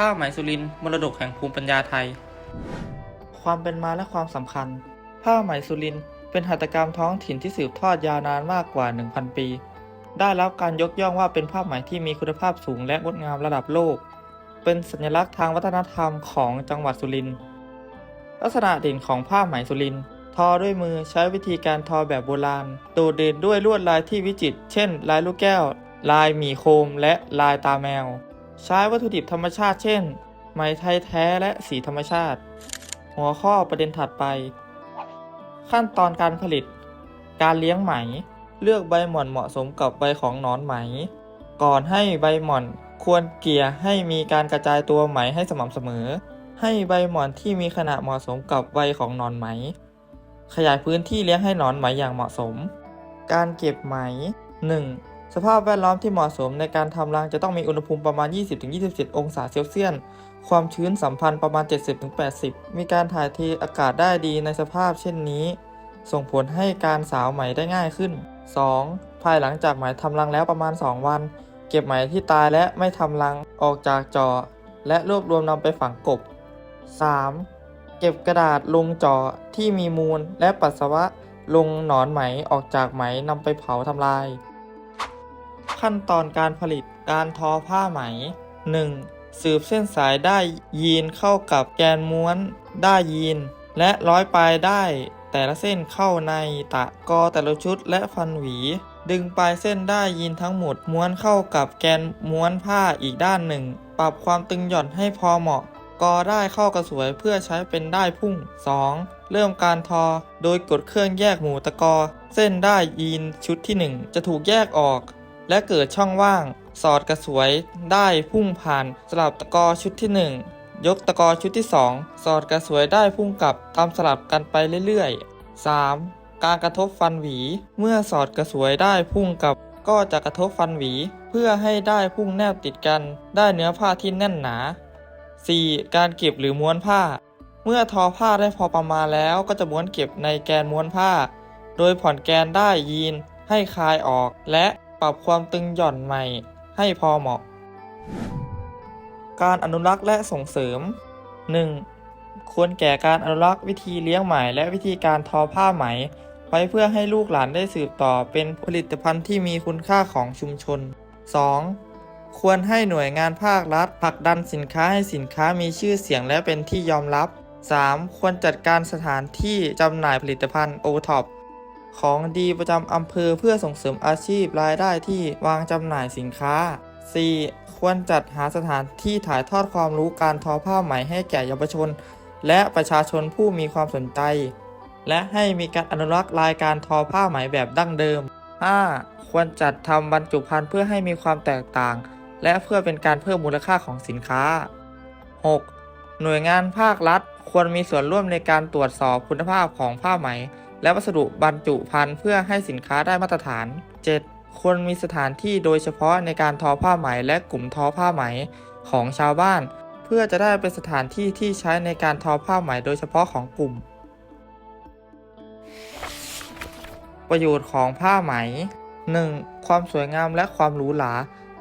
ผ้าไหมสุรินทร์มรดกแห่งภูมิปัญญาไทย ความเป็นมาและความสำคัญ ผ้าไหมสุรินทร์เป็นหัตถกรรมท้องถิ่นที่สืบทอดยาวนานมากกว่า 1,000 ปี ได้รับการยกย่องว่าเป็นผ้าไหมที่มีคุณภาพสูงและงดงามระดับโลก เป็นสัญลักษณ์ทางวัฒนธรรมของจังหวัดสุรินทร์ลักษณะเด่นของผ้าไหมสุรินทร์ทอด้วยมือใช้วิธีการทอแบบโบราณ โดดเด่นด้วยลวดลายที่วิจิตร เช่น ลายลูกแก้ว ลายหมีโคม และลายตาแมว ใช้วัตถุดิบธรรมชาติเช่น ไหมไทยแท้และสีธรรมชาติ หัวข้อประเด็นถัดไป ขั้นตอนการผลิต การเลี้ยงไหม เลือกใบหม่อนเหมาะสมกับใบของหนอนไหม ก่อนให้ใบหม่อนควรเกี่ยให้มีการกระจายตัวไหมให้สม่ำเสมอ ให้ใบหม่อนที่มีขนาดเหมาะสมกับใบของหนอนไหม ขยายพื้นที่เลี้ยงให้หนอนไหมอย่างเหมาะสม การเก็บไหม 1. สภาพแวดล้อมที่เหมาะสมในการทำรังจะต้องมีอุณหภูมิประมาณ 20-27 องศาเซลเซียส ความชื้นสัมพันธ์ประมาณ 70-80 มีการถ่ายเทอากาศได้ดีในสภาพเช่นนี้ ส่งผลให้การสาวไหมได้ง่ายขึ้น 2. ภายหลังจากไหมทำรังแล้วประมาณ 2 วัน เก็บไหมที่ตายและไม่ทำรังออกจากจอ และรวบรวมนำไปฝังกบ 3. เก็บกระดาษลงจอที่มีมูลและปัสสาวะลงหนอนไหมออกจากไหมนำไปเผาทำลาย ขั้นตอนการผลิตการทอผ้าไหม 1. สืบเส้นสายได้ยีนเข้ากับแกนม้วนได้ยีน และร้อยปลายได้ แต่ละเส้นเข้าในตะกอแต่ละชุดและฟันหวี ดึงปลายเส้นได้ยีนทั้งหมดม้วนเข้ากับแกนม้วนผ้าอีกด้านหนึ่ง ปรับความตึงหย่อนให้พอเหมาะกอได้เข้ากระสวยเพื่อใช้เป็นได้พุ่ง 2. เริ่มการทอ โดยกดเครื่องแยกหมูตะกอ เส้นได้ยีนชุดที่ 1 จะถูกแยกออก และเกิดช่องว่าง สอดกระสวยได้พุ่งผ่านสลับตะกอชุดที่ 1 ยกตะกอชุดที่ 2 สอดกระสวยได้พุ่งกลับตามสลับกันไปเรื่อยๆ 3. การกระทบฟันหวี เมื่อสอดกระสวยได้พุ่งกลับ ก็จะกระทบฟันหวี เพื่อให้ได้พุ่งแนบติดกัน ได้เนื้อผ้าที่แน่นหนา 4. การเก็บหรือม้วนผ้า เมื่อทอผ้าได้พอประมาณแล้วก็จะม้วนเก็บในแกนม้วนผ้า โดยผ่อนแกนได้ยีนให้คลายออกและ ปรับความตึงหย่อนใหม่ให้พอเหมาะ การอนุรักษ์และส่งเสริม 1. ควรแก่การอนุรักษ์วิธีเลี้ยงไหมและวิธีการทอผ้าไหม ไว้เพื่อให้ลูกหลานได้สืบต่อเป็นผลิตภัณฑ์ที่มีคุณค่าของชุมชน 2. ควรให้หน่วยงานภาครัฐผลักดันสินค้าให้สินค้ามีชื่อเสียงและเป็นที่ยอมรับ 3. ควรจัดการสถานที่จำหน่ายผลิตภัณฑ์โอท็อป ของดีประจำอำเภอเพื่อส่งเสริมอาชีพรายได้ที่วางจำหน่ายสินค้า 4. ควรจัดหาสถานที่ถ่ายทอดความรู้การทอผ้าไหมให้แก่เยาวชน และประชาชนผู้มีความสนใจ และให้มีการอนุรักษ์รายการทอผ้าไหมแบบดั้งเดิม 5. ควรจัดทำบรรจุภัณฑ์เพื่อให้มีความแตกต่าง และเพื่อเป็นการเพิ่มมูลค่าของสินค้า 6. หน่วยงานภาครัฐ ควรมีส่วนร่วมในการตรวจสอบคุณภาพของผ้าไหม และวัสดุบรรจุภัณฑ์เพื่อให้สินค้าได้มาตรฐาน 7. ควรมีสถานที่โดยเฉพาะในการทอผ้าไหมและกลุ่มทอผ้าไหมของชาวบ้าน เพื่อจะได้เป็นสถานที่ที่ใช้ในการทอผ้าไหมโดยเฉพาะของกลุ่ม ประโยชน์ของผ้าไหม 1. ความสวยงามและความหรูหรา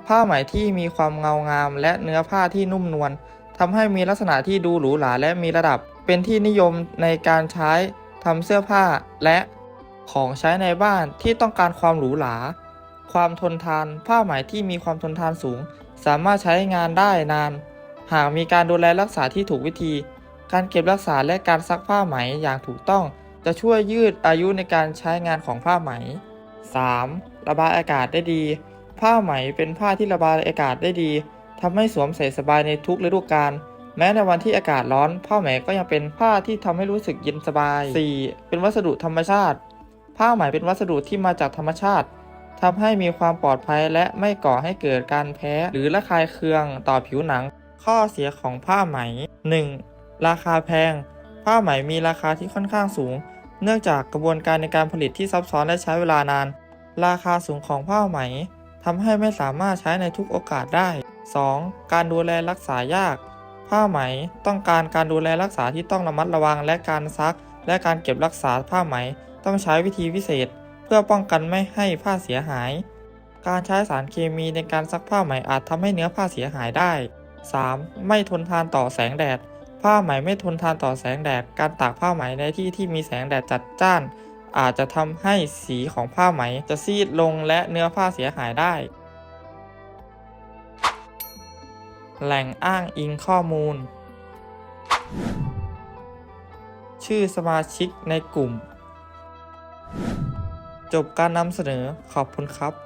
ผ้าไหมที่มีความเงางาม และเนื้อผ้าที่นุ่มนวลทำให้มีลักษณะที่ดูหรูหราและมีระดับ เป็นที่นิยมในการใช้ ทำเสื้อผ้าและของใช้ในบ้านที่ต้องการความหรูหรา ความทนทาน ผ้าไหมที่มีความทนทานสูง สามารถใช้งานได้นาน หากมีการดูแลรักษาที่ถูกวิธี การเก็บรักษาและการซักผ้าไหมอย่างถูกต้อง จะช่วยยืดอายุในการใช้งานของผ้าไหม 3. ระบายอากาศได้ดี ผ้าไหมเป็นผ้าที่ระบายอากาศได้ดีทำให้สวมใส่สบายในทุกฤดูกาล แม้ในวันที่อากาศร้อนผ้าไหมก็ยังเป็นผ้าที่ทำให้รู้สึกเย็นสบาย 4. เป็นวัสดุธรรมชาติ ผ้าไหมเป็นวัสดุที่มาจากธรรมชาติทำให้มีความปลอดภัยและไม่ก่อให้เกิดการแพ้หรือระคายเคืองต่อผิวหนัง ข้อเสียของผ้าไหม 1. ราคาแพง ผ้าไหมมีราคาที่ค่อนข้างสูง เนื่องจากกระบวนการในการผลิตที่ซับซ้อนและใช้เวลานาน ราคาสูงของผ้าไหมทำให้ไม่สามารถใช้ในทุกโอกาสได้ 2. การดูแลรักษายาก ผ้าไหมต้องการการดูแลรักษาที่ต้องระมัดระวังและการซัก และการเก็บรักษาผ้าไหมต้องใช้วิธีพิเศษ เพื่อป้องกันไม่ให้ผ้าเสียหาย การใช้สารเคมีในการซักผ้าไหมอาจทำให้เนื้อผ้าเสียหายได้ 3. ไม่ทนทานต่อแสงแดด ผ้าไหมไม่ทนทานต่อแสงแดด การตากผ้าไหมในที่ที่มีแสงแดดจัดจ้าน อาจจะทำให้สีของผ้าไหมจะซีดลงและเนื้อผ้าเสียหายได้ แหล่งอ้างอิงข้อมูล ชื่อสมาชิกในกลุ่ม จบการนำเสนอขอบคุณครับ